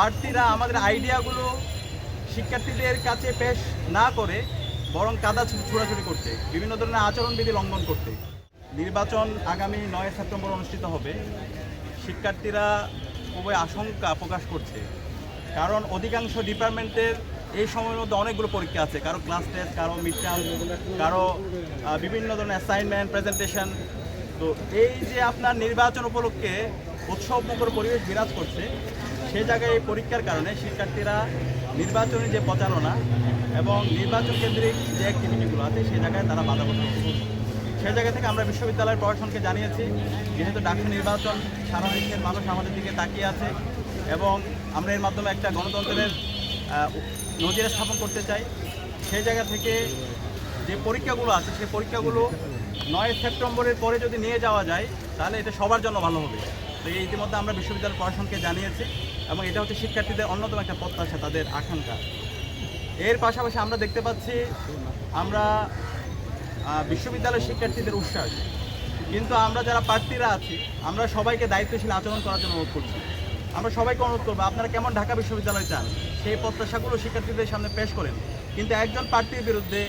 প্রার্থীরা আমাদের আইডিয়াগুলো শিক্ষার্থীদের কাছে পেশ না করে বরং কাদা ছোড়াছুড়ি করতে, বিভিন্ন ধরনের আচরণবিধি লঙ্ঘন করতে। নির্বাচন আগামী নয় সেপ্টেম্বর অনুষ্ঠিত হবে। শিক্ষার্থীরা খুবই আশঙ্কা প্রকাশ করছে। কারণ অধিকাংশ ডিপার্টমেন্টের এই সময়ের মধ্যে অনেকগুলো পরীক্ষা আছে। কারও ক্লাস টেস্ট, কারও মিড টার্ম কারও বিভিন্ন ধরনের অ্যাসাইনমেন্ট প্রেজেন্টেশন তো এই যে আপনার নির্বাচন উপলক্ষে উৎসব মুখর পরিবেশ বিরাজ করছে সেই জায়গায় এই পরীক্ষার কারণে শিক্ষার্থীরা নির্বাচনী যে প্রচারণা এবং নির্বাচন কেন্দ্রিক যে অ্যাক্টিভিটিগুলো আছে, সেই জায়গায় তারা বাধা করছে। সেই জায়গা থেকে আমরা বিশ্ববিদ্যালয়ের প্রশাসনকে জানিয়েছি, যেহেতু ডাক্তার নির্বাচন সারা দেশের মানুষ আমাদের দিকে তাকিয়ে আছে এবং আমরা এর মাধ্যমে একটা গণতন্ত্রের নজির স্থাপন করতে চাই, সেই জায়গা থেকে যে পরীক্ষাগুলো আছে, সেই পরীক্ষাগুলো নয় সেপ্টেম্বরের পরে যদি নিয়ে যাওয়া যায়, তাহলে এটা সবার জন্য ভালো হবে। তো এই ইতিমধ্যে আমরা বিশ্ববিদ্যালয় প্রশাসনকে জানিয়েছি এবং এটা হচ্ছে শিক্ষার্থীদের অন্যতম একটা প্রত্যাশা, তাদের আকাঙ্ক্ষা। এর পাশাপাশি আমরা দেখতে পাচ্ছি আমরা বিশ্ববিদ্যালয়ের শিক্ষার্থীদের উচ্ছ্বাস। কিন্তু আমরা যারা প্রার্থীরা আছি, আমরা সবাইকে দায়িত্বশীল আচরণ করার জন্য অনুরোধ করছি। আমরা সবাইকে অনুরোধ করব, আপনারা কেমন ঢাকা বিশ্ববিদ্যালয় চান সেই প্রত্যাশাগুলো শিক্ষার্থীদের সামনে পেশ করেন। কিন্তু একজন প্রার্থীর বিরুদ্ধে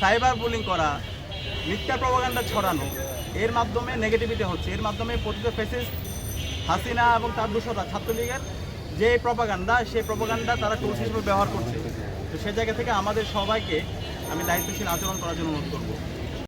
সাইবার বুলিং করা, মিথ্যা প্রবাগান্ডা ছড়ানো, এর মাধ্যমে নেগেটিভিটি হচ্ছে। এর মাধ্যমে প্রতিটা ফেসিস হাসিনা এবং তার দূষরা ছাত্রলীগের যে প্রপাগান্ডা সেই প্রপাগান্ডা তারা টুলস হিসেবে ব্যবহার করছে। তো সে জায়গা থেকে আমাদের সবাইকে আমি দায়িত্বশীল আচরণ করার জন্য অনুরোধ করব।